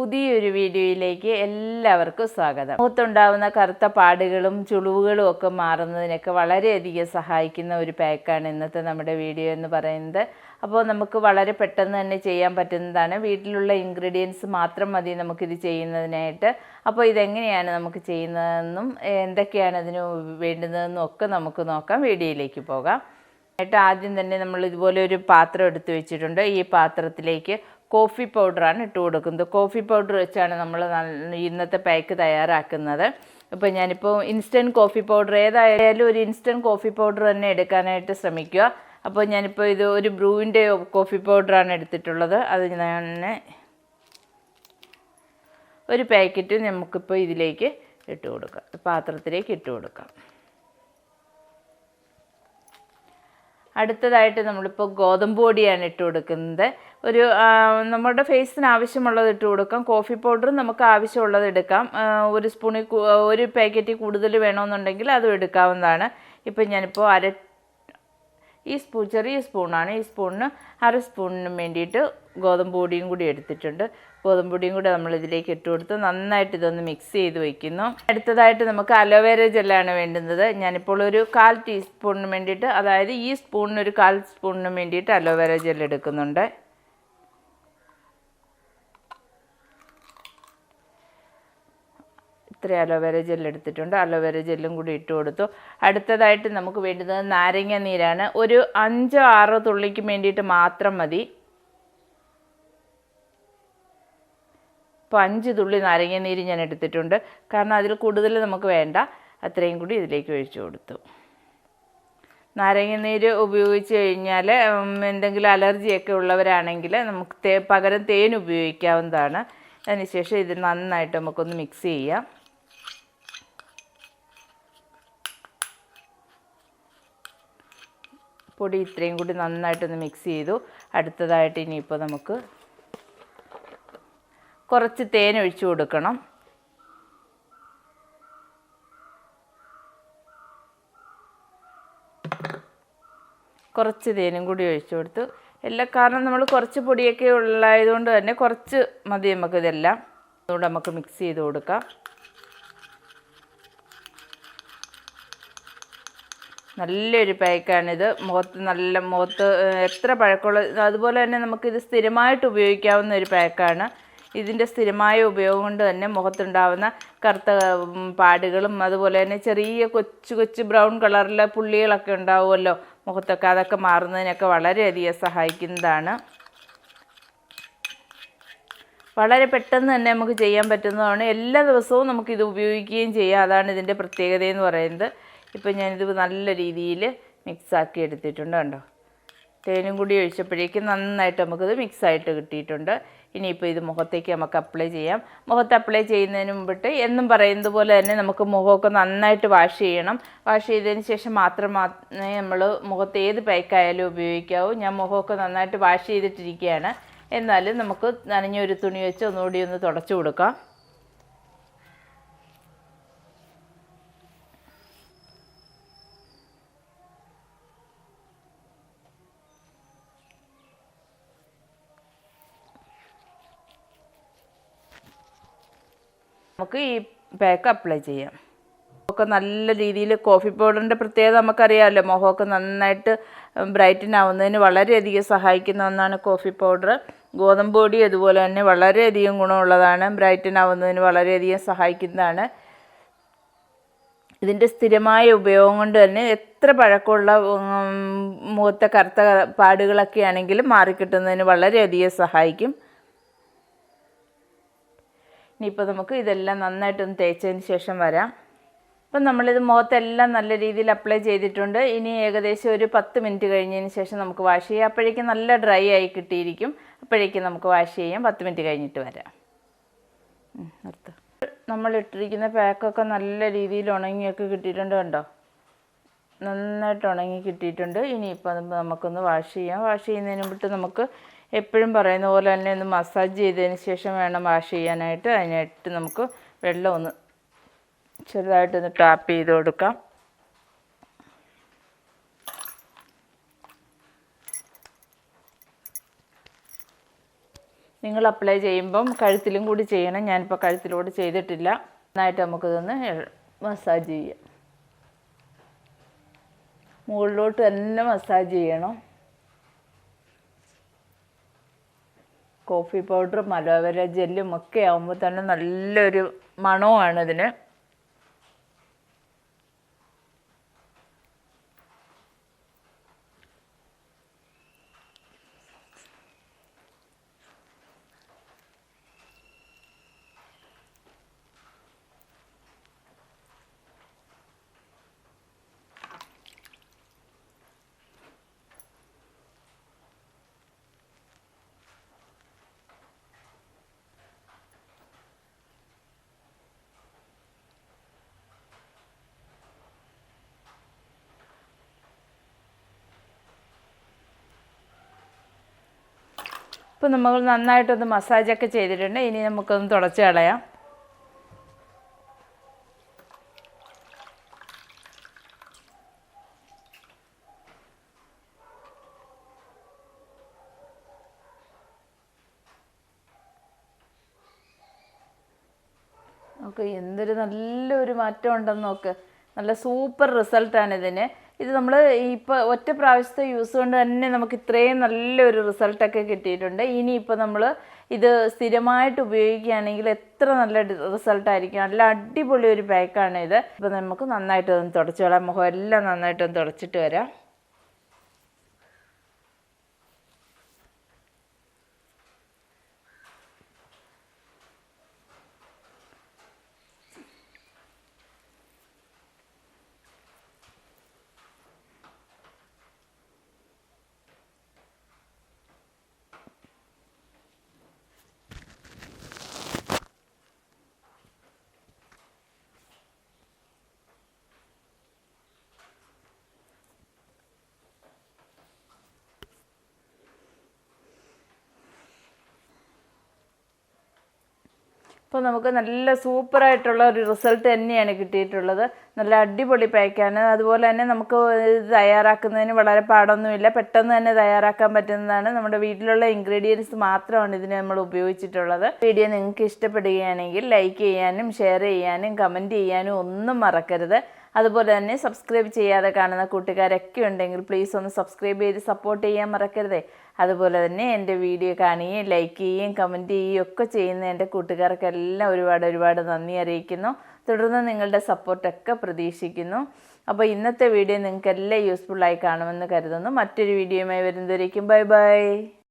പുതിയൊരു വീഡിയോയിലേക്ക് എല്ലാവർക്കും സ്വാഗതം. മുഖത്തുണ്ടാവുന്ന കറുത്ത പാടുകളും ചുളിവുകളും ഒക്കെ മാറുന്നതിനൊക്കെ വളരെയധികം സഹായിക്കുന്ന ഒരു പാക്കാണ് ഇന്നത്തെ നമ്മുടെ വീഡിയോ എന്ന് പറയുന്നത്. അപ്പോൾ നമുക്ക് വളരെ പെട്ടെന്ന് തന്നെ ചെയ്യാൻ പറ്റുന്നതാണ്. വീട്ടിലുള്ള ഇൻഗ്രീഡിയൻസ് മാത്രം മതി നമുക്കിത് ചെയ്യുന്നതിനായിട്ട്. അപ്പോൾ ഇതെങ്ങനെയാണ് നമുക്ക് ചെയ്യുന്നതെന്നും എന്തൊക്കെയാണ് അതിന് വേണ്ടുന്നതെന്നും ഒക്കെ നമുക്ക് നോക്കാം. വീഡിയോയിലേക്ക് പോകാം. ആദ്യം തന്നെ നമ്മൾ ഇതുപോലെ ഒരു പാത്രം എടുത്തു വെച്ചിട്ടുണ്ട്. ഈ പാത്രത്തിലേക്ക് കോഫി പൗഡറാണ് ഇട്ട് കൊടുക്കുന്നത്. കോഫി പൗഡർ വെച്ചാണ് നമ്മൾ ഇന്നത്തെ പാക്ക് തയ്യാറാക്കുന്നത്. ഇപ്പോൾ ഞാനിപ്പോൾ ഇൻസ്റ്റന്റ് കോഫി പൗഡർ ഏതായാലും ഒരു ഇൻസ്റ്റന്റ് കോഫി പൗഡർ തന്നെ എടുക്കാനായിട്ട് ശ്രമിക്കുക. അപ്പോൾ ഞാനിപ്പോൾ ഇത് ഒരു ബ്രൂവിന്റെ കോഫി പൗഡറാണ് എടുത്തിട്ടുള്ളത്. അത് ഞാൻ ഒരു പാക്കറ്റ് നമുക്കിപ്പോൾ ഇതിലേക്ക് ഇട്ട് കൊടുക്കാം. പാത്രത്തിലേക്ക് ഇട്ട് കൊടുക്കാം. അടുത്തതായിട്ട് നമ്മളിപ്പോൾ ഗോതമ്പ് പൊടിയാണ് ഇട്ട് കൊടുക്കുന്നത്. ഒരു നമ്മുടെ ഫേസിന് ആവശ്യമുള്ളത് ഇട്ട് കൊടുക്കാം. കോഫി പൗഡറും നമുക്ക് ആവശ്യമുള്ളത് എടുക്കാം. ഒരു സ്പൂണിൽ ഒരു പാക്കറ്റ് കൂടുതൽ വേണമെന്നുണ്ടെങ്കിൽ അതും എടുക്കാവുന്നതാണ്. ഇപ്പം ഞാനിപ്പോൾ അര ഈ സ്പൂ ചെറിയ സ്പൂണാണ്. ഈ സ്പൂണിന് അര സ്പൂണിന് വേണ്ടിയിട്ട് ഗോതമ്പ് പൊടിയും കൂടി എടുത്തിട്ടുണ്ട്. ഗോതമ്പ് പൊടിയും കൂടി നമ്മൾ ഇതിലേക്ക് ഇട്ട് കൊടുത്ത് നന്നായിട്ട് ഇതൊന്ന് മിക്സ് ചെയ്ത് വയ്ക്കുന്നു അടുത്തതായിട്ട് നമുക്ക് അലോവേര ജെല്ലാണ് വേണ്ടുന്നത്. ഞാനിപ്പോൾ ഒരു കാൽ ടീസ്പൂണിന് വേണ്ടിയിട്ട് അതായത് ഈ സ്പൂണിന് ഒരു കാൽ സ്പൂണിന് വേണ്ടിയിട്ട് അലോവേര ജെൽ ഇത്ര അലോവേര ജെൽ എടുത്തിട്ടുണ്ട്. അലോവേര ജെല്ലും കൂടി ഇട്ട് കൊടുത്തു. അടുത്തതായിട്ട് നമുക്ക് വേണ്ടുന്നത് നാരങ്ങ നീരാണ്. ഒരു അഞ്ചോ ആറോ തുള്ളിക്ക് വേണ്ടിയിട്ട് മാത്രം മതി. അപ്പോൾ അഞ്ച് തുള്ളി നാരങ്ങ നീര് ഞാൻ എടുത്തിട്ടുണ്ട്. കാരണം അതിൽ കൂടുതൽ നമുക്ക് വേണ്ട. അത്രയും കൂടി ഇതിലേക്ക് ഒഴിച്ചു കൊടുത്തു. നാരങ്ങ നീര് ഉപയോഗിച്ച് കഴിഞ്ഞാൽ എന്തെങ്കിലും അലർജിയൊക്കെ ഉള്ളവരാണെങ്കിൽ നമുക്ക് തേ പകരം തേൻ ഉപയോഗിക്കാവുന്നതാണ്. അതിനുശേഷം ഇത് നന്നായിട്ട് നമുക്കൊന്ന് മിക്സ് ചെയ്യാം. പൊടി ഇത്രയും കൂടി നന്നായിട്ടൊന്ന് മിക്സ് ചെയ്തു. അടുത്തതായിട്ട് ഇനിയിപ്പോൾ നമുക്ക് കുറച്ച് തേൻ ഒഴിച്ചു കൊടുക്കണം. കുറച്ച് തേനും കൂടി ഒഴിച്ചു കൊടുത്തു. എല്ലാം കാരണം നമ്മൾ കുറച്ച് പൊടിയൊക്കെ ഉള്ളതായതുകൊണ്ട് തന്നെ കുറച്ച് മതി നമുക്കിതെല്ലാം അതുകൊണ്ട് നമുക്ക് മിക്സ് ചെയ്ത് കൊടുക്കാം. നല്ലൊരു പാക്കാണിത്. മുഖത്ത് നല്ല മുഖത്ത് എത്ര പഴക്കമുള്ള അതുപോലെ തന്നെ നമുക്കിത് സ്ഥിരമായിട്ട് ഉപയോഗിക്കാവുന്ന ഒരു പാക്കാണ്. ഇതിന്റെ സ്ഥിരമായ ഉപയോഗം കൊണ്ട് തന്നെ മുഖത്തുണ്ടാവുന്ന കറുത്ത പാടുകളും അതുപോലെ തന്നെ ചെറിയ കൊച്ചു കൊച്ചു ബ്രൗൺ കളറിലെ പുള്ളികളൊക്കെ ഉണ്ടാവുമല്ലോ മുഖത്തൊക്കെ. അതൊക്കെ മാറുന്നതിനൊക്കെ വളരെയധികം സഹായിക്കുന്നതാണ്. വളരെ പെട്ടെന്ന് തന്നെ നമുക്ക് ചെയ്യാൻ പറ്റുന്നതാണ്. എല്ലാ ദിവസവും നമുക്കിത് ഉപയോഗിക്കുകയും ചെയ്യാം. അതാണ് ഇതിന്റെ പ്രത്യേകത എന്ന് പറയുന്നത്. ഇപ്പം ഞാനിത് നല്ല രീതിയിൽ മിക്സാക്കി എടുത്തിട്ടുണ്ട് കണ്ടോ? തേനും കൂടി ഒഴിച്ചപ്പോഴേക്കും നന്നായിട്ട് നമുക്കിത് മിക്സായിട്ട് കിട്ടിയിട്ടുണ്ട്. ഇനിയിപ്പോൾ ഇത് മുഖത്തേക്ക് നമുക്ക് അപ്ലൈ ചെയ്യാം. മുഖത്ത് അപ്ലൈ ചെയ്യുന്നതിന് മുമ്പിട്ട് എന്നും പറയുന്നത് പോലെ തന്നെ നമുക്ക് മുഖമൊക്കെ നന്നായിട്ട് വാഷ് ചെയ്യണം. വാഷ് ചെയ്തതിന് ശേഷം മാത്രം മാത്രമേ നമ്മൾ മുഖത്ത് ഏത് പാക്കായാലും ഉപയോഗിക്കാവൂ. ഞാൻ മുഖമൊക്കെ നന്നായിട്ട് വാഷ് ചെയ്തിട്ടിരിക്കുകയാണ്. എന്നാലും നമുക്ക് നനഞ്ഞൊരു തുണി വെച്ച് ഒന്നുകൂടി ഒന്ന് തുടച്ചു കൊടുക്കാം. നമുക്ക് ഈ പാക്ക് അപ്ലൈ ചെയ്യാം. ഒക്കെ നല്ല രീതിയിൽ കോഫി പൗഡറിന്റെ പ്രത്യേകത നമുക്കറിയാമല്ലോ. മുഖമൊക്കെ നന്നായിട്ട് ബ്രൈറ്റൻ ആവുന്നതിന് വളരെയധികം സഹായിക്കുന്ന ഒന്നാണ് കോഫി പൗഡർ ഗോതമ്പ് പൊടി അതുപോലെ തന്നെ വളരെയധികം ഗുണമുള്ളതാണ്. ബ്രൈറ്റൻ ആവുന്നതിന് വളരെയധികം സഹായിക്കുന്നതാണ്. ഇതിന്റെ സ്ഥിരമായ ഉപയോഗം കൊണ്ട് തന്നെ എത്ര പഴക്കമുള്ള മുഖത്തെ കറുത്ത പാടുകളൊക്കെ ആണെങ്കിലും മാറിക്കിട്ടുന്നതിന് വളരെയധികം സഹായിക്കും. ഇനിയിപ്പോൾ നമുക്ക് ഇതെല്ലാം നന്നായിട്ടൊന്ന് തേച്ചതിന് ശേഷം വരാം. അപ്പം നമ്മളിത് മുഖത്തെല്ലാം നല്ല രീതിയിൽ അപ്ലൈ ചെയ്തിട്ടുണ്ട്. ഇനി ഏകദേശം ഒരു പത്ത് മിനിറ്റ് കഴിഞ്ഞതിന് ശേഷം നമുക്ക് വാഷ് ചെയ്യാം. അപ്പോഴേക്കും നല്ല ഡ്രൈ ആയി കിട്ടിയിരിക്കും. അപ്പോഴേക്കും നമുക്ക് വാഷ് ചെയ്യാം. പത്ത് മിനിറ്റ് കഴിഞ്ഞിട്ട് വരാം. നിർത്ത്. നമ്മൾ ഇട്ടിരിക്കുന്ന പാക്കൊക്കെ നല്ല രീതിയിൽ ഉണങ്ങിയൊക്കെ കിട്ടിയിട്ടുണ്ട് കണ്ടോ? നന്നായിട്ട് ഉണങ്ങി കിട്ടിയിട്ടുണ്ട്. ഇനിയിപ്പോൾ നമുക്കൊന്ന് വാഷ് ചെയ്യാം. വാഷ് ചെയ്യുന്നതിന് മുമ്പിട്ട് നമുക്ക് എപ്പോഴും പറയുന്ന പോലെ തന്നെ ഒന്ന് മസാജ് ചെയ്തതിന് ശേഷം വേണം വാഷ് ചെയ്യാനായിട്ട്. അതിനായിട്ട് നമുക്ക് വെള്ളം ഒന്ന് ചെറുതായിട്ടൊന്ന് ടാപ്പ് ചെയ്ത് കൊടുക്കാം. നിങ്ങൾ അപ്ലൈ ചെയ്യുമ്പം കഴുത്തിലും കൂടി ചെയ്യണം. ഞാനിപ്പോൾ കഴുത്തിലൂടെ ചെയ്തിട്ടില്ല. നന്നായിട്ട് നമുക്കിതൊന്ന് മസാജ് ചെയ്യാം. മുകളിലോട്ട് തന്നെ മസാജ് ചെയ്യണം. കോഫി പൗഡറും അലോവേര ജെല്ലും ഒക്കെ ആകുമ്പോൾ തന്നെ നല്ലൊരു മണമാണ് ഇതിന്. ഇപ്പോൾ നമ്മൾ നന്നായിട്ടൊന്ന് മസാജൊക്കെ ചെയ്തിട്ടുണ്ട്. ഇനി നമുക്കൊന്ന് തുടച്ച് കളയാം. നമുക്ക് എന്തൊരു നല്ലൊരു മാറ്റം ഉണ്ടെന്ന് നോക്ക്. നല്ല സൂപ്പർ റിസൾട്ടാണ് ഇതിന്. ഇത് നമ്മൾ ഇപ്പോൾ ഒറ്റ പ്രാവശ്യത്തെ യൂസ് കൊണ്ട് തന്നെ നമുക്ക് ഇത്രയും നല്ലൊരു റിസൾട്ടൊക്കെ കിട്ടിയിട്ടുണ്ട്. ഇനി ഇനിയിപ്പോൾ നമ്മൾ ഇത് സ്ഥിരമായിട്ട് ഉപയോഗിക്കുകയാണെങ്കിൽ എത്ര നല്ല റിസൾട്ടായിരിക്കും നല്ല അടിപൊളി ഒരു പാക്കാണ് ഇത്. ഇപ്പോൾ നമുക്ക് നന്നായിട്ട് ഒന്ന് തുടച്ച് കളയാം. മുഖം എല്ലാം നന്നായിട്ടൊന്ന് തുടച്ചിട്ട് വരാം. ഇപ്പോൾ നമുക്ക് നല്ല സൂപ്പറായിട്ടുള്ള ഒരു റിസൾട്ട് തന്നെയാണ് കിട്ടിയിട്ടുള്ളത്. നല്ല അടിപൊളി പാക്കാണ് അതുപോലെ തന്നെ നമുക്ക് തയ്യാറാക്കുന്നതിന് വളരെ പാടൊന്നുമില്ല. പെട്ടെന്ന് തന്നെ തയ്യാറാക്കാൻ പറ്റുന്നതാണ്. നമ്മുടെ വീട്ടിലുള്ള ഇൻഗ്രീഡിയൻസ് മാത്രമാണ് ഇതിന് നമ്മൾ ഉപയോഗിച്ചിട്ടുള്ളത്. വീഡിയോ നിങ്ങൾക്ക് ഇഷ്ടപ്പെടുകയാണെങ്കിൽ ലൈക്ക് ചെയ്യാനും ഷെയർ ചെയ്യാനും കമന്റ് ചെയ്യാനും ഒന്നും മറക്കരുത്. അതുപോലെ തന്നെ സബ്സ്ക്രൈബ് ചെയ്യാതെ കാണുന്ന കൂട്ടുകാരൊക്കെ ഉണ്ടെങ്കിൽ പ്ലീസ് ഒന്ന് സബ്സ്ക്രൈബ് ചെയ്ത് സപ്പോർട്ട് ചെയ്യാൻ മറക്കരുതേ. അതുപോലെ തന്നെ എന്റെ വീഡിയോ കാണുകയും ലൈക്ക് ചെയ്യുകയും കമന്റ് ചെയ്യുകയും ഒക്കെ ചെയ്യുന്ന എന്റെ കൂട്ടുകാർക്കെല്ലാം ഒരുപാട് ഒരുപാട് നന്ദി അറിയിക്കുന്നു. തുടർന്ന് നിങ്ങളുടെ സപ്പോർട്ടൊക്കെ പ്രതീക്ഷിക്കുന്നു. അപ്പോൾ ഇന്നത്തെ വീഡിയോ നിങ്ങൾക്കെല്ലാം യൂസ്ഫുള്ളായി കാണുമെന്ന് കരുതുന്നു. മറ്റൊരു വീഡിയോയുമായി വരുന്നതായിരിക്കും ബൈ ബൈ